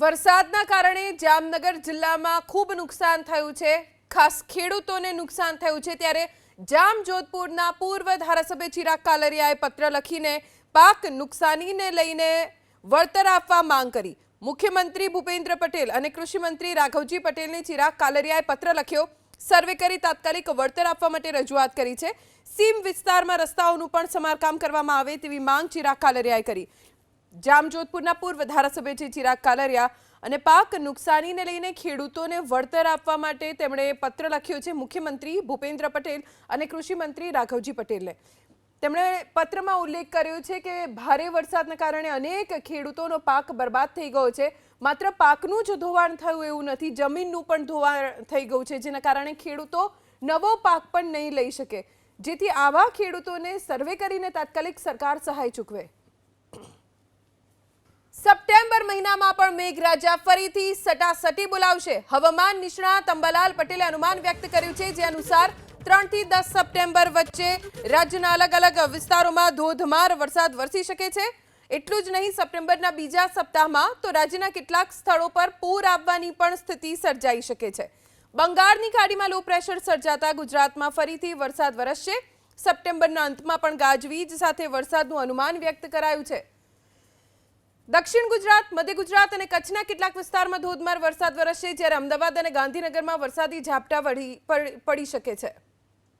વરસાદના કારણે જામનગર જિલ્લામાં ખૂબ નુકસાન થયું છે. ખાસ ખેડૂતોને નુકસાન થયું છે ત્યારે જામ જોધપુરના પૂર્વ ધારાસભ્ય ચિરાગ કાલરિયાએ પત્ર લખીને પાક નુકસાનીને લઈને વળતર આપવા માંગ કરી. મુખ્યમંત્રી ભૂપેન્દ્ર પટેલ અને કૃષિમંત્રી રાઘવજી પટેલને ચિરાગ કાલરિયાએ પત્ર લખ્યો. સર્વે કરી તાત્કાલિક વળતર આપવા માટે રજૂઆત કરી છે. સીમ વિસ્તારમાં રસ્તાઓનું પણ સમારકામ કરવામાં આવે તેવી માંગ ચિરાગ કાલરિયાએ કરી. જામજોધપુરના પૂર્વ ધારાસભ્ય છે ચિરાગ કાલરિયા અને પાક નુકસાનીને લઈને ખેડૂતોને વળતર આપવા માટે તેમણે પત્ર લખ્યો છે મુખ્યમંત્રી ભૂપેન્દ્ર પટેલ અને કૃષિમંત્રી રાઘવજી પટેલને. તેમણે પત્રમાં ઉલ્લેખ કર્યો છે કે ભારે વરસાદના કારણે અનેક ખેડૂતોનો પાક બરબાદ થઈ ગયો છે. માત્ર પાકનું જ ધોવાણ થયું એવું નથી, જમીનનું પણ ધોવાણ થઈ ગયું છે, જેના કારણે ખેડૂતો નવો પાક પણ નહીં લઈ શકે. જેથી આવા ખેડૂતોને સર્વે કરીને તાત્કાલિક સરકાર સહાય ચૂકવે. મહિનામાં પણ મેઘરાજા ફરીથી સટાસટી બોલાવશે. હવામાન નિષ્ણાત અંબાલાલ પટેલે અનુમાન વ્યક્ત કર્યું છે જે અનુસાર ત્રણથી દસ સપ્ટેમ્બર વચ્ચે રાજ્યના અલગ અલગ વિસ્તારોમાં ધોધમાર વરસાદ વરસી શકે છે. એટલું જ નહીં, સપ્ટેમ્બરના બીજા સપ્તાહમાં તો રાજ્યના કેટલાક સ્થળો પર પૂર આવવાની પણ સ્થિતિ સર્જાઈ શકે છે. બંગાળની ખાડીમાં લો પ્રેશર સર્જાતા ગુજરાતમાં ફરીથી વરસાદ વરસશે. સપ્ટેમ્બરના અંતમાં પણ ગાજવીજ સાથે વરસાદનું અનુમાન વ્યક્ત કરાયું છે. દક્ષિણ ગુજરાત, મધ્ય ગુજરાત અને કચ્છના કેટલાક વિસ્તારમાં ધોધમાર વરસાદ વરસશે જ્યારે અમદાવાદ અને ગાંધીનગરમાં વરસાદી ઝાપટા પડી શકે છે.